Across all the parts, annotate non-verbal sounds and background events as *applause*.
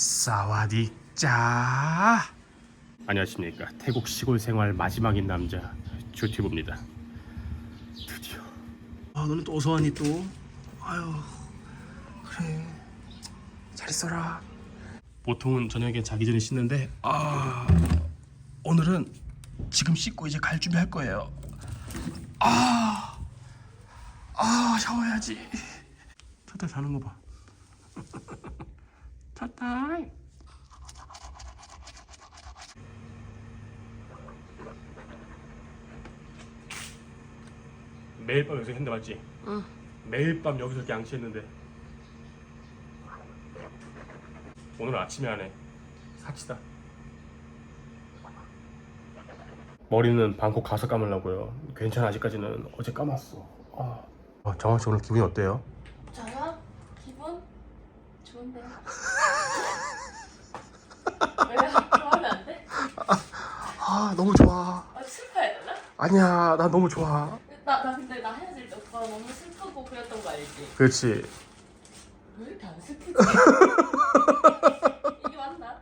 사와디 짜 안녕하십니까. 태국 시골 생활 마지막인 남자 주티브입니다. 드디어. 아 너는 또 어서 왔니 또? 아유 그래. 잘 있어라. 보통은 저녁에 자기 전에 씻는데 아 오늘은 지금 씻고 이제 갈 준비 할 거예요. 아, 아 샤워해야지. *laughs* 타타 자는 거봐 타타 매일 밤 여기서 했는데 맞지? 응. 매일 밤 여기서 이렇게 양치했는데 오늘 아침에 하네 사치다 머리는 방콕 가서 감으려고요 괜찮아 아직까지는 어제 감았어 아. 어, 정학 씨 오늘 기분이 어때요? 저요? 기분 좋은데요? 아 너무 좋아 아, 슬퍼야 되나? 아니야 나 너무 좋아 나, 나 근데 나 헤어질 때 오빠가 너무 슬프고 그랬던 거 알지? 그렇지 왜 이렇게 안 슬프지? *laughs* 이게 맞나?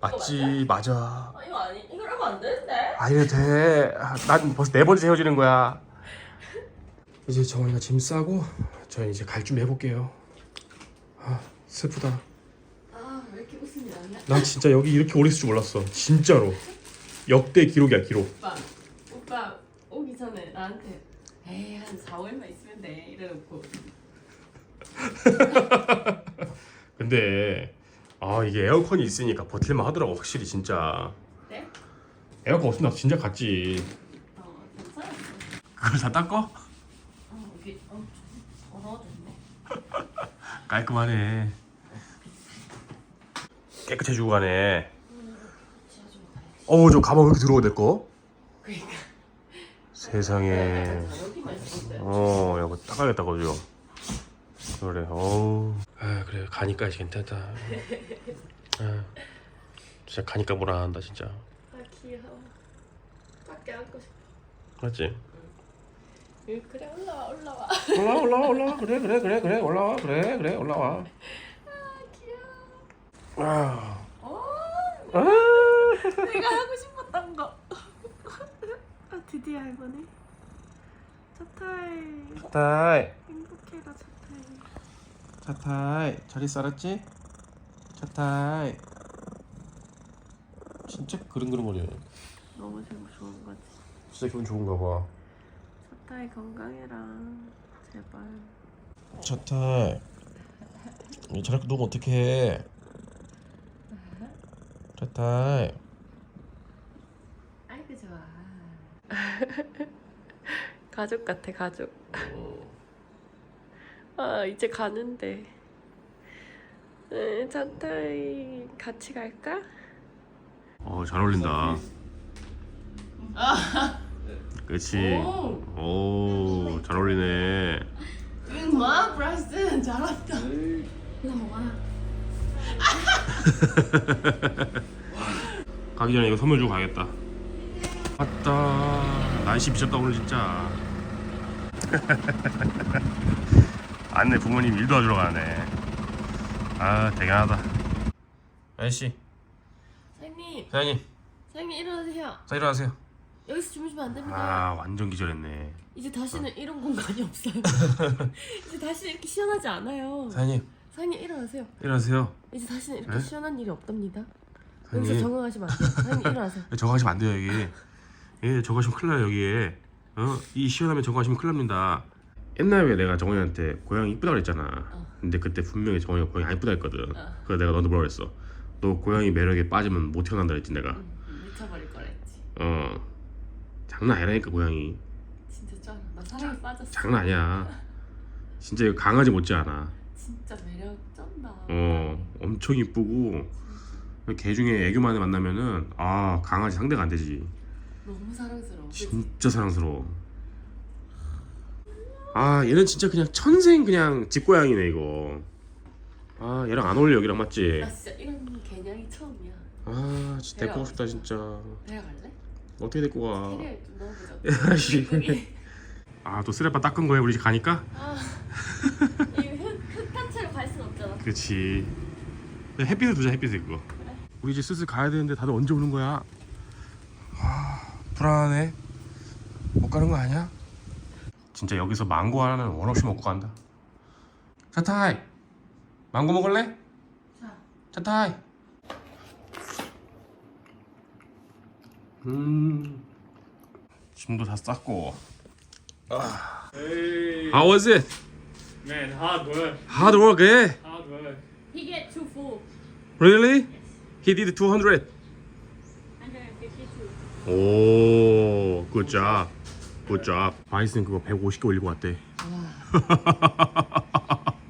맞지 맞아 아 이거 아니 이거 하면 안 되는데? 아 이래 돼난 벌써 네 번째 헤어지는 거야 이제 정원이가 짐 싸고 저희 이제 갈 준비 해볼게요 아 슬프다 아 왜 이렇게 웃음이 나냐? 난 진짜 여기 이렇게 오래 있을 줄 몰랐어 진짜로 역대 기록이야 기록. 오빠 오빠 오기 전에 나한테 에이 한 4, 5일만 있으면 돼. 이래놓고. *laughs* 근데 아 이게 에어컨이 있으니까 버틸만 하더라고 확실히 진짜. 네? 에어컨 없으면 나 진짜 갔지. 어 괜찮았어. 그걸 다 닦어? 어 여기 어 더러워졌네. *laughs* 깔끔하네. 깨끗해지고 가네. 지하 좀 가야지 어우 저 가방 왜 이렇게 더러워 내거 그러니까 세상에 어, 야, 이거 닦아야겠다, 그죠? 그래, 어우. 아, 그래, 가니까 이제 괜찮다. 아, 진짜 가니까 뭐라 한다, 진짜. 아 귀여워 밖에 안고 싶어 맞지? 응, 그래 올라와 올라와 올라와, 올라와, 올라와. 그래, 그래, 그래, 그래, 올라와. 그래, 그래, 올라와. 귀여워 아, 어 아. 내가 하고 싶었던 거 아, 드디어 해보네 차타이 차타이, 행복해라 차타이 차타이. 잘 있어, 알았지? 차타이. 진짜 그릉그릉거려. 너무 지금 좋은 거지 진짜 기분 좋은가 봐. 차타이 건강해라 제발 차타이. 저렇게 놓으면 어떡해. 차타이. 아이고 좋아 *laughs* 가족 같아 가족 아 이제 가는데 에, 차타이 같이 갈까? 어, 잘 어울린다. 그렇지. 오, 잘 어울리네. 마 브라이슨 잘한다 *laughs* 가기 전에 이거 선물 주고 가겠다. 맞다. 날씨 미쳤다 오늘 진짜. *laughs* 안내 부모님 일도 하러 가네. 아, 대견하다. 아저씨, 사장님 사장님, 사장님 일어나세요 자 일어나세요. 여기서 주무시면 안 됩니다 아, 완전 기절했네. 이제 다시는 이런 공간이 없어요 *laughs* 이제 다시는 이렇게 시원하지 않아요 사장님, 사장님 일어나세요 일어나세요. 이제 다시는 이렇게 네? 시원한 일이 없답니다 여기서 사장님. 적응하시면 안 돼요 사장님 일어나세요 *laughs* 저거 하시면 안 돼요 여기 예 저거 하시면 큰일 나요 여기에. 어 이 시원하면 저거 하시면 큰일 납니다. 옛날에 내가 정원이한테 고양이 이쁘다 그랬잖아. 어. 근데 그때 분명히 정원이가 고양이 안 이쁘다 했거든. 어. 그래서 내가 너한테 뭐라 그랬어? 너 고양이 매력에 빠지면 못 태어난다 그랬지 내가. 음, 미쳐버릴 거랬지. 어. 장난 아니라니까 고양이. 진짜 짱나 사랑에 빠졌어. 장난 아니야. 진짜 강아지 못지않아. 진짜 매력 쩐다. 어 엄청 이쁘고. 개 중에 애교만에 만나면은 아 강아지 상대가 안 되지 너무 사랑스러워 그치? 진짜 사랑스러워. 아 얘는 진짜 그냥 천생 그냥 집고양이네 이거. 아 얘랑 안 어울려 여기랑 맞지? 나 진짜 이런 개냥이 처음이야 아 진짜 데리고 가고 싶다 진짜. 데려갈래? 어떻게 데리고 가? 캐리어에 좀 넣어보자 아씨. 예쁘게. 아또 쓰레빠 닦은 거야 우리 집 가니까? 아, 이 흙, 흙한 채로 갈 순 없잖아 그렇지. 네, 햇빛을 두자 햇빛을 그거 우리 이제 슬슬 가야 되는데 다들 언제 오는 거야 아 불안하네 못 가는 거 아니야? 진짜 여기서 망고 하나는 원 없이 먹고 간다 차타이 망고 먹을래? 자. 차타이 음 짐도 다 쌌고 Hey, How was it? man, hard work. Hard work eh? Hard work. He get too full. Really? He did 200 152. 오, good job. Good job. 바이슨 그거 150개 올리고 왔대.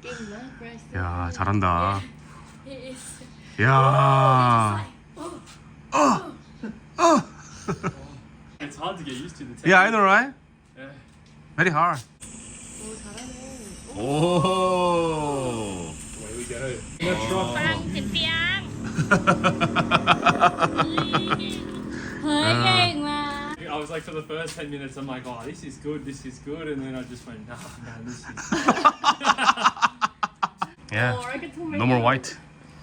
깽나 브라이스. 야, 잘한다. He is. 야. It's hard to get used to the technique. Yeah, I know, right? Yeah. Very hard. 오 잘하네. 오. Away we go. Let's rock. ฝรั่งเสียงเปียงเ ฮ้ยเก่งว่ะ I was like for the first 10 minutes, I'm like, oh, this is good, this is good. And then I just went, nah, man, this is Yeah. 어, like a tomato. No more white.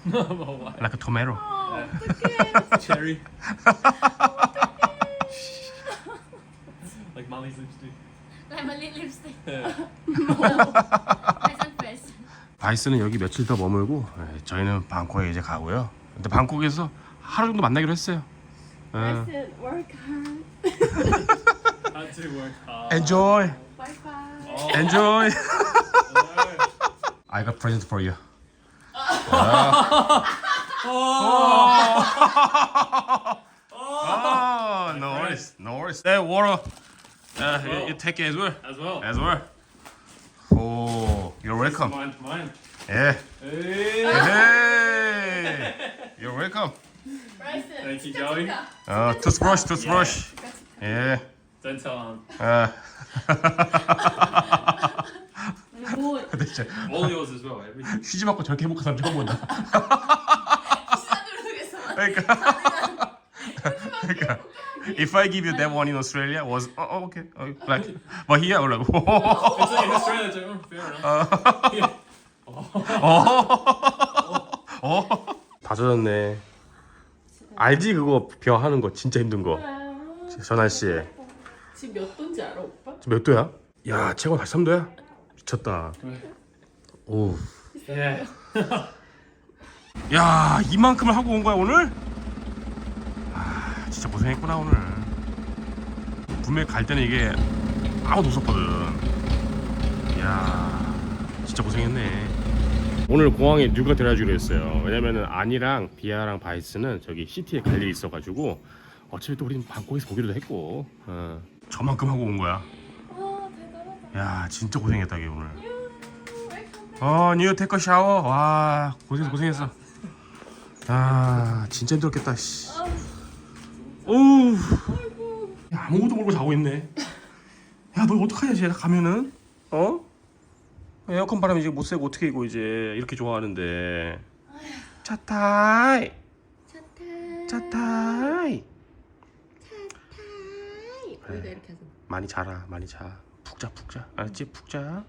normal white. Like a tomato. 어, 어떡해. Cherry. like Molly's lipstick. ลายมาลิปลิปสติก Yeah. ไอซันเฟส 바이스는 여기 며칠 더 머물고 예, 저희는 방콕에 이제 가고요. 근데 방콕에서 하루 정도 만나기로 했어요. 예. said work hard. *laughs* Had to work hard. Enjoy. Bye bye. Oh, Enjoy. no. *laughs* I got present for you. *laughs* Oh, no worries, no worries. Hey, water. Uh, you, you take it as well, As well. as well. Oh, you're welcome. Mine, mine. Yeah. Hey. Hey, you're welcome. Thank you, Joey. Uh, toothbrush, toothbrush. Yeah. Don't tell him. Uh, 뭐 진짜 All yours as well. Everything. 휴지 맞고 저렇게 행복한 사람 처음 본다. 누르겠어. 그러니까. 그러니까. If I give you that one in Australia, was oh, oh okay, oh, like, but here, like, It's like in Australia, it's oh, fair enough. 어. 다 젖었네. 알지 그거 벼 하는 거 진짜 힘든 거. 저 날씨에. 지금 몇 도인지 알아 오빠? 지금 몇 도야? 야, 최고 43도야? 미쳤다. 오. Yeah. 야, 이만큼을 하고 온 거야 오늘? 아, 진짜 고생했구나 오늘. 분명히 갈 때는 이게 아무도 없었거든. 야, 진짜 고생했네. 오늘 공항에 뉴가 데려주기로 했어요. 왜냐면은 안이랑 비아랑 바이스는 저기 시티에 갈 일이 있어가지고 어차피 또 우린 방콕에서 보기로 했고 어, 저만큼 하고 온 거야. 와 대단하다. 야, 진짜 고생했다 이게 오늘. 어, 뉴 테커 샤워. 와, 고생 고생했어. 아, 진짜 힘들었겠다. 씨. 오우. 야, 아무것도 모르고 자고 있네. 야, 너 어떡하냐, 쟤 가면은? 어? 에어컨 바람 이제 못 쐬고 어떻게 이거 이제 이렇게 좋아하는데. 차타이. 차타이. 차타이. 차타이. 우리가 이렇게 해서. 많이 자라, 많이 자. 푹 자, 푹 자. 알았지? 푹 자.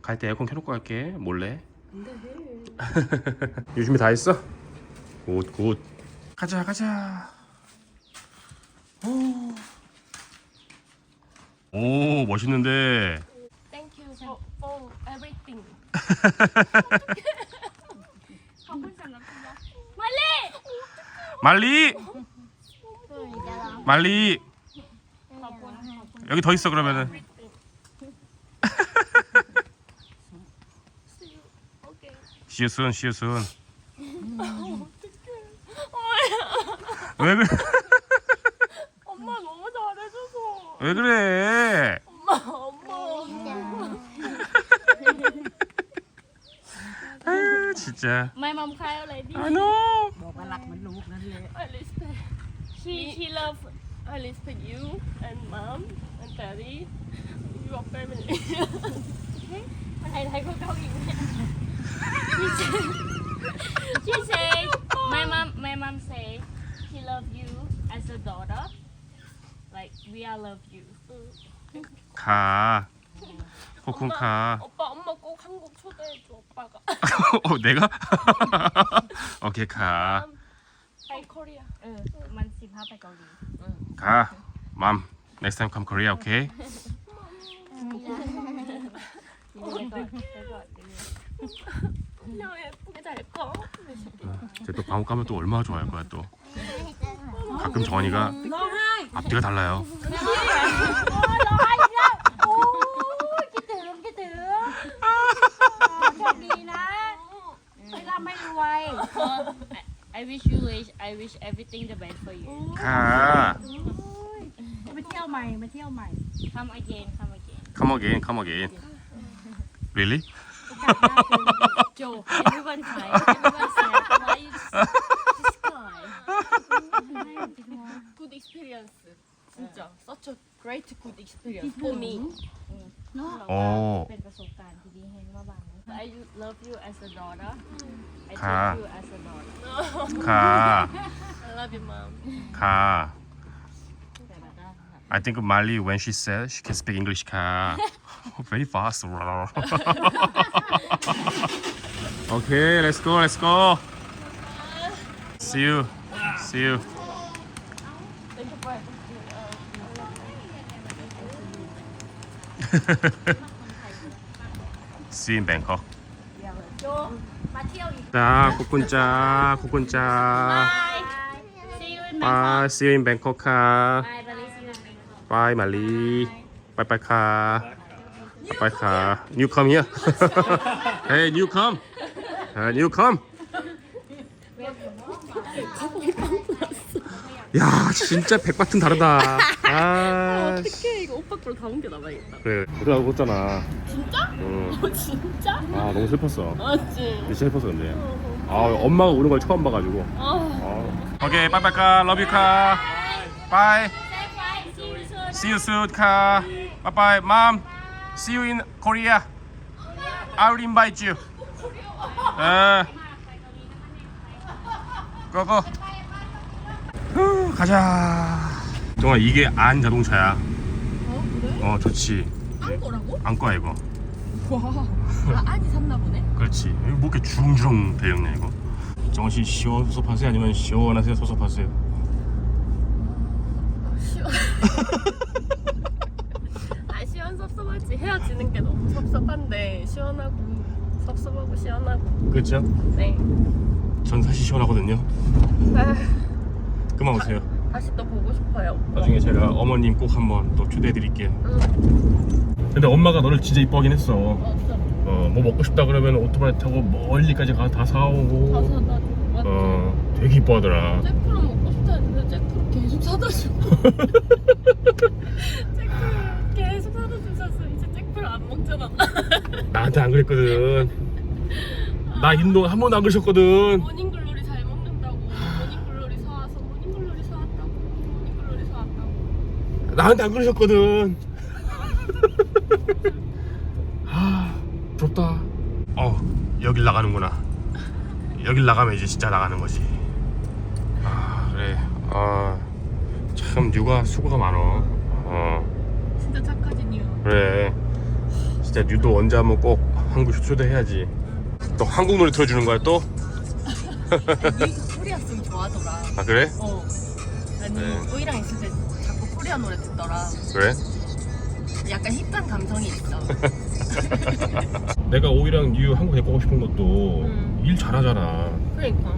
갈 때 에어컨 켜놓고 갈게. 몰래. 안돼. *laughs* 요즘에 다 했어? 굿, 굿. 가자, 가자. 오. 오, 멋있는데. Thank you for, for 말리 말리! 말리! 여기 더 있어 그러면은. *laughs* 시우순 시우순. 왜 그래? 엄마 너무 잘해줘서. 왜 그래? 엄마 진짜. My mom cry already I know. บอกว่ารักเหมันลูกนั่นเลย I respect she she love I respect you and mom and daddy your family ไทยไทยก็เกาหลีเนี่ย she say she say my mom my mom say she love you as a daughter like we all love you 가. *laughs* 코쿤카. 오빠 엄마 꼭 한국 초대해줘 오빠가. *laughs* 어 내가? *laughs* 오케이 가. 하이 코리아. เออ มันสิพาไปเกาหลี 가. 맘. Next time come Korea, okay? ไปก่อนไปก่อน 너 예쁘게 잘 거. 쟤또 방울 까면 또 얼마나 좋아할 거야 또. 가끔 정원이가 ร้องไห้ 앞뒤가 달라요. wish I wish everything the best for you. 가. มาเที่ยวใหม่มาเที่ยวใหม่ Come again, come again. Come again, come again. Really? *laughs* โอกาสหน้าเจอกันอีก Joe, everyone cry. *laughs* I think Mali, when she says she can speak English ka, *laughs* very fast. *laughs* okay, let's go, let's go. See you, see you. *laughs* see you in Bangkok. 자, 국군자, 국군자. 코쿤짜, 코쿤짜. See you in Bye. See you in Bangkok 가. Bye, Bali. See you in Bangkok. Bye, Mali. Bye, bye 가. Bye 가. New come here. hey, new come. Uh, new come. 야, 진짜 백바튼 다르다. 아, 어떻게 이거 오빠 거로 다 옮겨 나가야겠다. 그래, 우리하고 잖아 진짜? 응. 어 진짜? 아, 너무 슬펐어. 맞지. 진짜 슬펐어, 근데. 아, 엄마가 우는 걸 처음 봐가지고. 아. 오케이, 빠이빠이 카. 러브 유 카. 바이. See you soon 카. 빠이빠이. 맘. See you in Korea. I will invite you. 에. 고고. 후, 가자. 정말 이게 안 자동차야. 어 그래? 어, 좋지. 안 거라고? 안 거야 이거. 와. 아 안이 샀나 보네. 그렇지. 이거 뭐 이렇게 주렁주렁 되었네 이거. 정원 씨 시원 섭섭하세요? 아니면 시원하세요? 섭섭하세요? 시원. *laughs* 아 시원 섭섭하지. 헤어지는 게 너무 섭섭한데 시원하고 섭섭하고 시원하고. 그렇죠? 네. 전 사실 시원하거든요. 아, 그만 오세요. 다시 또 보고 싶어요. 오빠. 나중에 제가 어머님 꼭 한번 또 초대해 드릴게요. 응. 근데 엄마가 너를 진짜 이뻐하긴 했어. 맞아. 어, 뭐 먹고 싶다 그러면 오토바이 타고 멀리까지 가다 사오고. 다 사다 줘. 맞아. 어, 되게 이뻐하더라. 잭프로 먹고 싶다 했는데 잭프로 계속 사다 줘. *laughs* 잭프로 계속 사다 주셨어. 이제 잭프로 안 먹잖아. *laughs* 나한테 안 그랬거든. 나 인도 한 번도 안 그러셨거든. 모닝글로리 잘 먹는다고. 모닝글로리 사와서 모닝글로리 사왔다고. 모닝글로리 사왔다고. 나한테 안 그러셨거든. *laughs* 아, 부럽다. 어, 여길 나가는구나. 여길 나가면 이제 진짜 나가는 거지. 아, 그래. 아, 참 뉴가 수고가 많어. 어, 진짜 착하지 뉴. 그래. 진짜 뉴도 언제 한번 꼭 한국 초대해야지. 또 한국 노래 틀어주는 거야 또? 뉴 코리아 송 좋아하더라. 아 그래? 어. 아니 네. 우이랑 있을 때 자꾸 코리아 노래 듣더라. 그래? 약간 힙한 감성이 있어. *laughs* *laughs* 내가 오이랑 뉴 한국 데리고 오고 싶은 것도 음. 일 잘하잖아. 그러니까.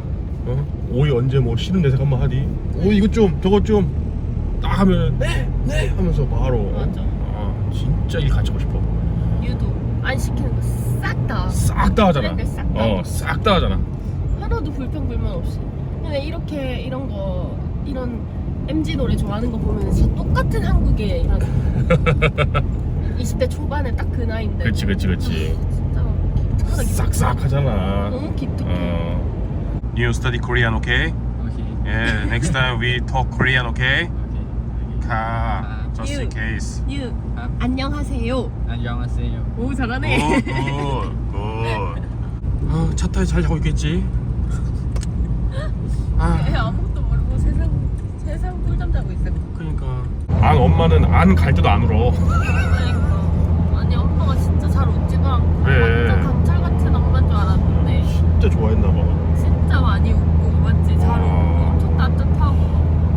어? 오이 언제 뭐 쉬는 내색 한번 하디? 오이 이것 좀 저것 좀딱 하면 네 네 하면서 바로 맞아. 아 진짜 일 같이 하고 싶어 뉴도 안 시키는 거 싹 다. 싹 다 하잖아 싹 다. 어 싹 다 하잖아 하나도 불평 불만 없이. 근데 이렇게 이런 거 이런 MG 노래 좋아하는 거 보면 진짜 똑같은 한국의 이런 *laughs* 20대 초반에 딱 그 나이인데. 그치 그치 그치 진짜 기특하다. 싹싹 하잖아 너무 기특해. 어 You study Korean okay? Okay. Yeah next time we talk Korean okay? Okay. 가 just in You. case 유 안녕하세요. 안녕하세요. 오 잘하네. 굿굿 *laughs* 차 타서 잘 자고 있겠지? *laughs* 아 애 아무것도 모르고 세상 세상 꿀잠 자고 있어. 그러니까 안 엄마는 안 갈 때도 안 울어 *laughs* 진짜 좋아했나 봐. 진짜 많이 웃고 맞지? 잘 웃고 엄청 따뜻하고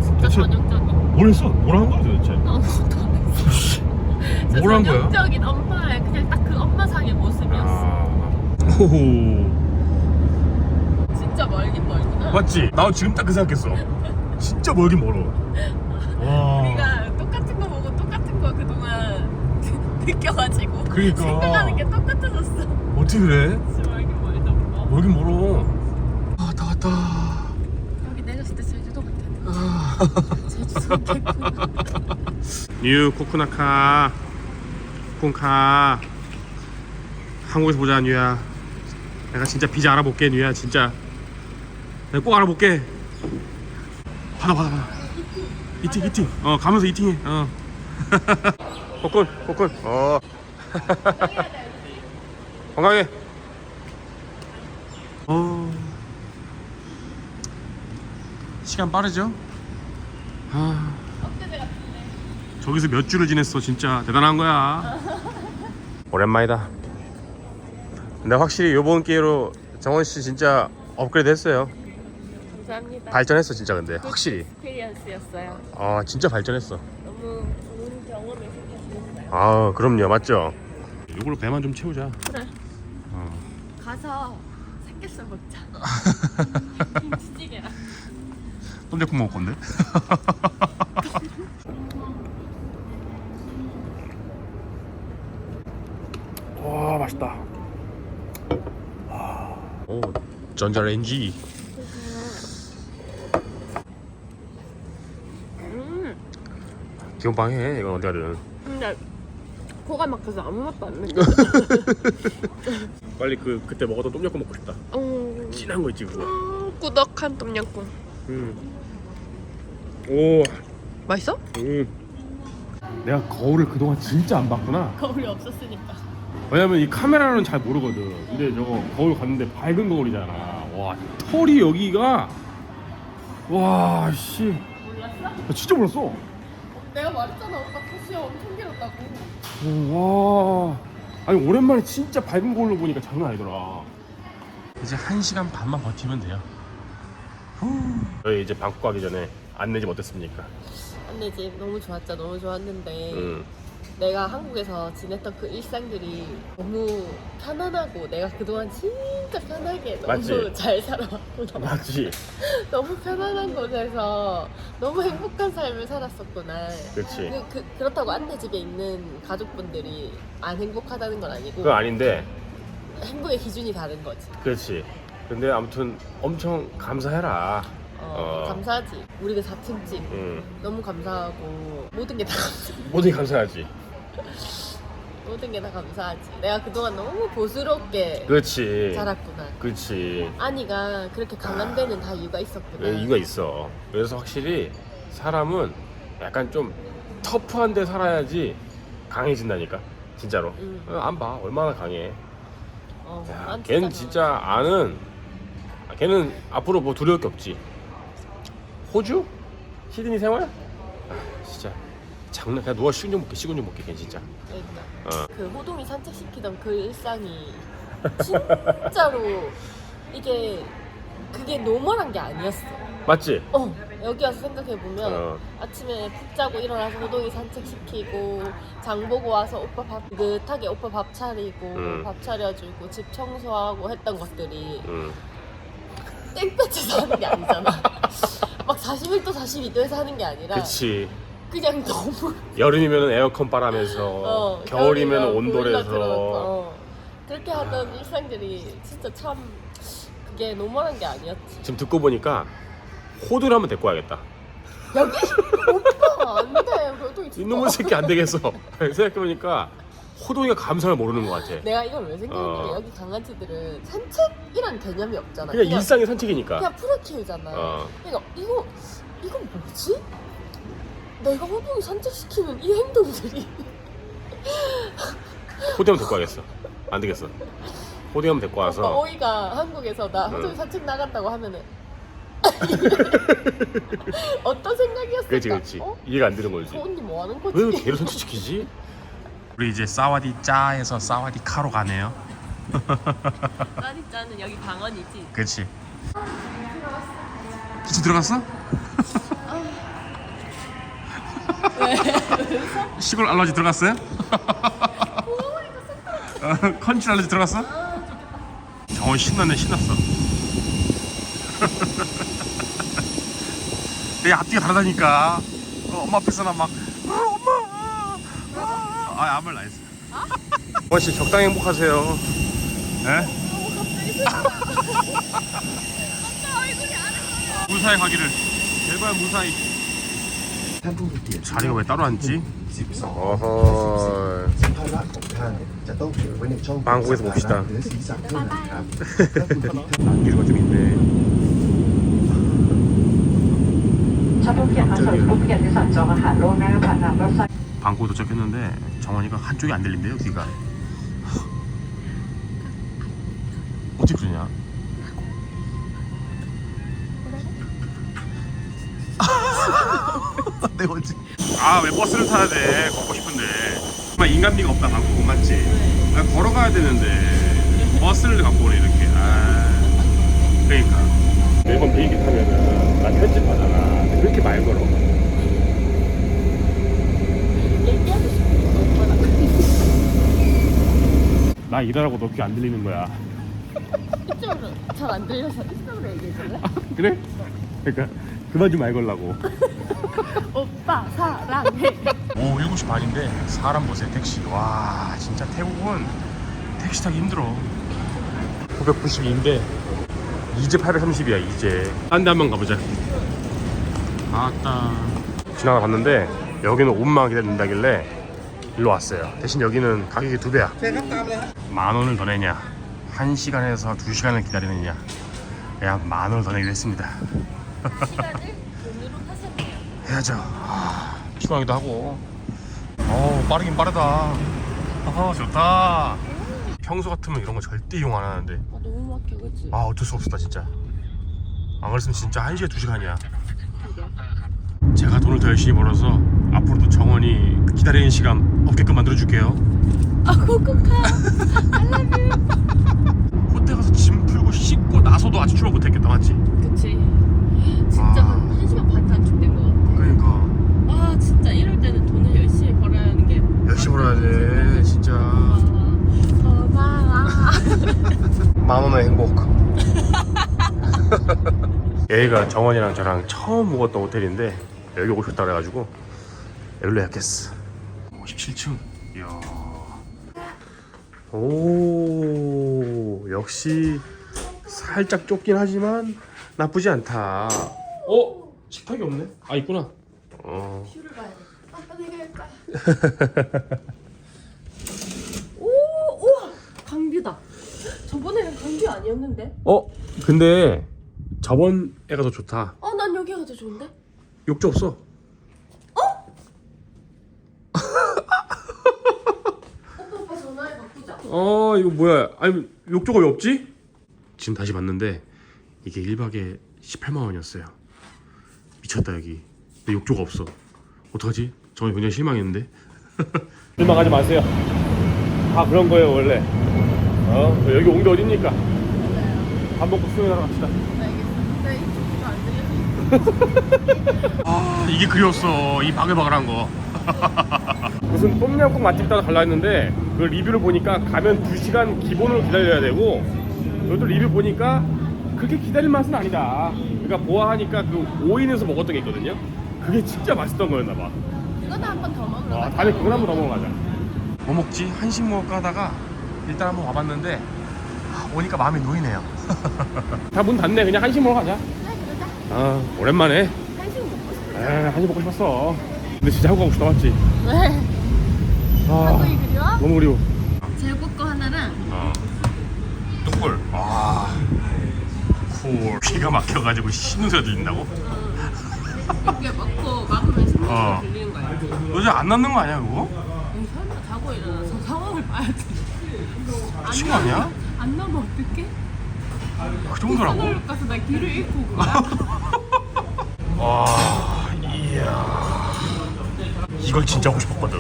진짜 대체- 전형적인 뭘 했어? 뭘 한 거야 도대체? 아무것도 안 했어 진짜 뭘한 거야? 전형적인 엄마의 그냥 딱 그 엄마상의 모습이었어 아. 오호. 진짜 멀긴 멀구나 맞지? 나도 지금 딱 그 생각했어. 진짜 멀긴 멀어. *laughs* 와. 우리가 똑같은 거 보고 똑같은 거 그동안 *laughs* 느껴가지고 그러니까. 생각하는 게 똑같아졌 어 어떻게 그래? 멀긴 멀어. 아, 다 왔다. 여기 내렸을 때 제주도 같아. 제주도 개꿀 뉴 코코나카. 콩카. 한국에서 보자 뉴야. 내가 진짜 비자 알아볼게 뉴야 진짜. 내가 꼭 알아볼게. 받아 받아 받아. 이팅 이팅. 어 가면서 이팅해. 어. *laughs* 코쿤 코쿤. 어 *laughs* 건강해. 어. 시간 빠르죠? 아. 저기서 몇 주를 지냈어? 진짜 대단한 거야. 오랜만이다. 근데 확실히 요번 기회로 정원 씨 진짜 업그레이드 했어요. 감사합니다. 발전했어 진짜 근데 확실히. 익스피리언스였어요. 아 진짜 발전했어. 너무 좋은 경험을 생겼어요 아 그럼요. 맞죠? 이걸로 배만 좀 채우자. 그래. 어. 가서 삼겹살 먹자. *laughs* 김치찌개랑. 똠양꿍 먹을 건데? *laughs* 와 맛있다. 오 전자레인지. 음. 기본빵 해 이건 어디 가든. 근데 코가 막혀서 아무 맛도 안 느껴 *laughs* 빨리 그 그때 먹었던 똠양꿍 먹고 싶다. 음, 진한 거 있지 그거. 음, 꾸덕한 똠양꿍. 음. 오. 맛있어? 음. 내가 거울을 그동안 진짜 안 봤구나. 거울이 없었으니까. 왜냐면 이 카메라로는 잘 모르거든. 근데 저거 거울 갔는데 밝은 거울이잖아. 와 털이 여기가 와 씨. 몰랐어? 진짜 몰랐어 내가 말했잖아. 오빠 토시야 엄청 길었다고. 오, 와. 아니 오랜만에 진짜 밝은 거울로 보니까 장난 아니더라. 이제 1시간 반만 버티면 돼요. 저희 이제 방콕 가기 전에 안내 좀 어땠습니까? 근데 이제 너무 좋았죠. 너무 좋았는데. 음. 내가 한국에서 지냈던 그 일상들이 너무 편안하고 내가 그동안 진짜 편하게 너무 맞지? 잘 살아왔구나. 맞지? *laughs* 너무 편안한 곳에서 너무 행복한 삶을 살았었구나. 그치. 그, 그, 그렇다고 안내 집에 있는 가족분들이 안 행복하다는 건 아니고 그거 아닌데. 행복의 기준이 다른 거지. 그렇지. 근데 아무튼 엄청 감사해라. 어, 어. 감사하지. 우리 그 4층 집 음. 너무 감사하고 모든 게 다 감사 모든 게 감사하지 *laughs* 모든 게 다 감사하지. 내가 그동안 너무 보수롭게 그렇지. 자랐구나. 그렇지. 아니가 그렇게 강한 데는 다 이유가 있었구나. 왜 이유가 있어. 그래서 확실히 사람은 약간 좀 터프한 데 살아야지 강해진다니까 진짜로. 음. 안 봐. 얼마나 강해. 어, 야, 안 걔는. 진짜 아는 아, 걔는 앞으로 뭐 두려울 게 없지. 호주? 시드니 생활? 아 진짜 장난 그냥 누가 식은 좀 먹게 식은 좀 먹게 걔 진짜 그러니까 어. 그 호동이 산책시키던 그 일상이 진짜로 이게 그게 노멀한 게 아니었어 맞지? 어 여기 와서 생각해 보면 어. 아침에 푹 자고 일어나서 호동이 산책 시키고 장 보고 와서 오빠 밥 느긋하게 오빠 밥 차리고 음. 밥 차려주고 집 청소하고 했던 것들이 응. 땡볕에서 하는 게 아니잖아 *laughs* 막 41도 42도에서 하는 게 아니라 그치 그냥 너무 여름이면 에어컨 바람에서 *laughs* 어, 겨울이면 겨울이면 온돌에서. 보일러 어. 그렇게 하던 일상들이 진짜 참 그게 노멀한 게 아니었지. 지금 듣고 보니까 호두를 한번 데리고 와야겠다. 여기? 오빠 안돼. 그래도 이놈의 새끼 안 되겠어. 생각해보니까 호동이가 감성을 모르는 것 같아. 내가 이걸 왜 생각했냐면 어. 여기 강아지들은 산책이란 개념이 없잖아. 그냥 일상의 산책이니까. 그냥 풀어 키우잖아. 어. 그러니까 이거 이건 뭐지? 내가 호동이 산책시키는 이 행동들이 한번 데리고 와야겠어 안 되겠어 한번 데리고 오빠 와서 어이가 한국에서 나 호동이 응. 산책 나간다고 하면은 *laughs* 어떤 생각이었을까? 그렇지 그렇지 어? 이해가 안 되는 거지 저 언니 뭐 하는 거지? 왜 개를 산책시키지? *laughs* 우리 이제 사와디 짜에서 사와디 카로 가네요. *laughs* 짜니짜는 여기 방언이지. 그렇지. 기차 들어갔어? 시골 알러지 들어갔어요? 어, 컨치 알러지 들어갔어? 정원 신났네 신났어. 내 앞뒤가 다르다니까. 어, 엄마 앞에서나 막 아, 엄마. 아, 아 아무 말안 했어. 정원 씨 적당히 행복하세요. 예? 무사히 가기를 제발 무사히 자리가왜 따로 앉지? 어허. 방콕에서 봅시다. *laughs* 기류가 좀 있네. 아, 방콕 도착했는데 정원이가 한쪽이 안 들린대요 귀가. 왜 버스를 타야 돼 걷고 싶은데 정말 인간미가 없다 방구 맞지 아, 걸어가야 되는데 버스를 갖고 오네 이렇게 아 그러니까 매번 비행기 타면은 나 편집하잖아 근데 이렇게 말 걸어 나 일하라고 너 귀 안 들리는 거야. 이쪽으로 잘 안 들려서 이쪽으로 얘기해 줄래? 그래? 그러니까 그만 좀 말 걸라고. *laughs* 오빠 사랑해. 오 7시 반인데 사람 보세요 택시. 와 진짜 태국은 택시 타기 힘들어. 992인데 이제 830이야 이제. 딴 데 한번 가보자. 아따. 지나가 봤는데 여기는 5만 기다린다길래 일로 왔어요. 대신 여기는 가격이 두 배야. 만 원을 더 내냐? 한 시간에서 두 시간을 기다리느냐? 그냥 만 원을 더 내기로 했습니다. 해야죠. 아, 피곤하기도 하고. 어 빠르긴 빠르다. 아 좋다. 평소 같으면 이런 거 절대 이용 안 하는데 아, 너무 막혀, 그치? 아 어쩔 수 없었다 진짜. 안 그랬으면 진짜 한 시간 두 시간이야. 제가 돈을 더 열심히 벌어서 앞으로도 정원이 기다리는 시간 없게끔 만들어 줄게요. 아, 코코카. 호텔 가서 짐 풀고 씻고 나서도 아직 출발 못했겠다 맞지? 그치. 진짜 아. 한 1시간 반 단축된 것 같아. 그러니까 아, 진짜 이럴 때는 돈을 열심히 벌어야 하는 게. 열심히 벌어야 돼 진짜. 고마워. 만 원의 행복. 여기가 정원이랑 저랑 처음 묵었던 호텔인데 여기 오고 싶다 그래가지고 여기로 예약했어. 57층. 이야. 오 역시 살짝 좁긴 하지만 나쁘지 않다. 어 식탁이 없네. 아 있구나. 어. 아빠 내가 할까? *laughs* 오, 우와! 강뷰다. 저번에는 강뷰 아니었는데? 어 근데 저번 애가 더 좋다. 어, 난 여기가 더 좋은데? 욕조 없어. 오빠, *laughs* 오빠 전화해 바꾸자. 아 이거 뭐야 아니 욕조가 왜 없지? 지금 다시 봤는데 이게 1박에 18만 원이었어요 미쳤다 여기 근데 욕조가 없어 어떡하지? 정말 굉장히 실망했는데 *laughs* 실망하지 마세요 다 그런 거예요 원래 어 여기 온 게 어딥니까 밥 먹고 수영하러 갑시다 아 이게 그리웠어. 이 바글바글한 거. *laughs* 무슨 똠양꿍 맛집 따라 갈라 했는데 그 리뷰를 보니까 가면 2시간 기본으로 기다려야 되고 저도 리뷰 보니까 그렇게 기다릴 맛은 아니다. 그러니까 보아하니까 그 5인에서 먹었던 게 있거든요. 그게 진짜 맛있던 거였나 봐. 이거는 한번 더 먹으러 아, 다음에 그걸 한번 더 먹어 가자. 뭐 먹지? 한식 먹을까 하다가 일단 한번 와봤는데 아, 오니까 마음이 놓이네요. *laughs* 다 문 닫네. 그냥 한식 먹으러 가자 아 오랜만에 한식 먹고 싶어. 에 한식 먹고 싶었어 근데 진짜 한국 가고 싶다 맞지? 왜? 아 거기 그리워? 너무 그리워 제국 거 하나랑 어. 뚝불. 아. 쿨. 귀가 막혀가지고 소리가 들린다고? 이게 먹고 막으면 신문이 어. 들리는 거야. 너 이제 안 낳는 거 아니야 그거? 아니, 설마 자고 일어나서 상황을 봐야 돼. 미친 거 아니야? 안 나면 어떡해? 그 정도라고? 가서 나 귀를 잃고. *laughs* 와, 이야. 이걸 진짜 하고 싶었거든.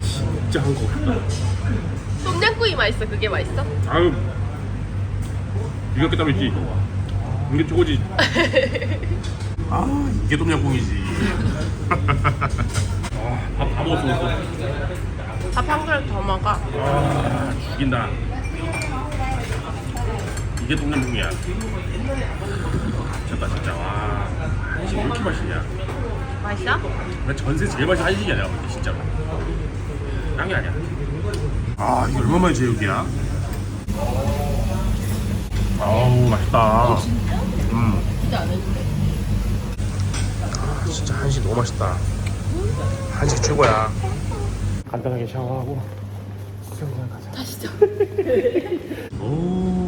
진짜 하고 싶다. 똠양꿍이 맛있어. 그게 맛있어? 아유 이렇게 따르지 이게 최고지 *laughs* 아 이게 똠양꿍이지 아 밥 다 먹었어 밥 한 그릇 더 먹어. 아 죽인다 이게 똠양꿍이야. 미쳤다 진짜. 와. 한식 왜 이렇게 맛있냐? 맛있어? 나 전세 제일 맛있는 한식이야 내가 볼때 진짜로. 짱이 아니야. 아 이거 얼마만에 제육이야? 아우 맛있다. 음. 아, 진짜 한식 너무 맛있다. 한식 최고야. 간단하게 샤워하고 수영장 가자. 가시죠 *laughs* *laughs* 오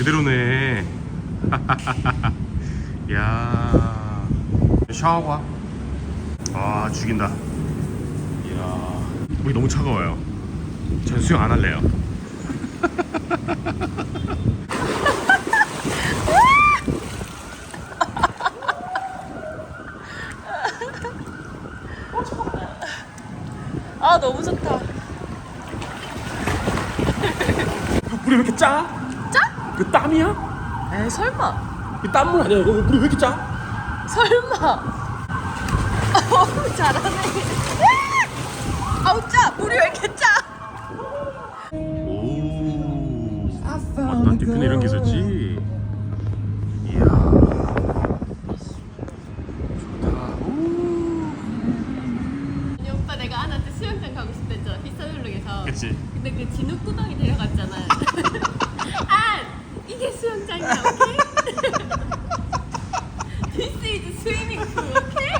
그대로네 *laughs* 야 와. 아 죽인다 이야 물이 너무 차가워요 전 수영 안 할래요 아 너무 좋다. 물이 왜 이렇게 짜? 짜? 그 땀이야? 에이 설마. 이 땀물 아니야 이거 물이 왜 이렇게 짜? 설마. *laughs* 어우 잘하네. *laughs* 아우 짜. 물이 왜 이렇게 짜? 수영장이야, 오케이? *laughs* This is swimming pool, 오케이?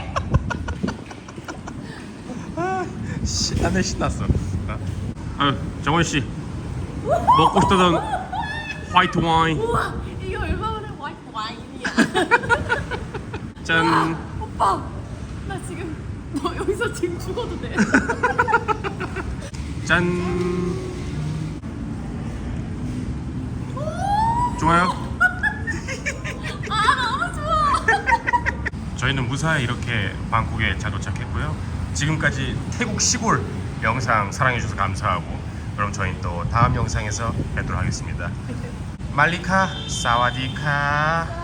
신나네 신났어 아유 정원 씨 먹고 싶다던 화이트 와인 우와 이게 얼마만에 화이트 와인이야? *laughs* 짠 오빠 나 지금 너 여기서 지금 죽어도 돼? *laughs* 짠. 좋아요? *laughs* 아 너무 좋아. 저희는 무사히 이렇게 방콕에 잘 도착했고요. 지금까지 태국 시골 영상 사랑해주셔서 감사하고 그럼 저희는 또 다음 영상에서 뵙도록 하겠습니다. *laughs* 말리카 사와디카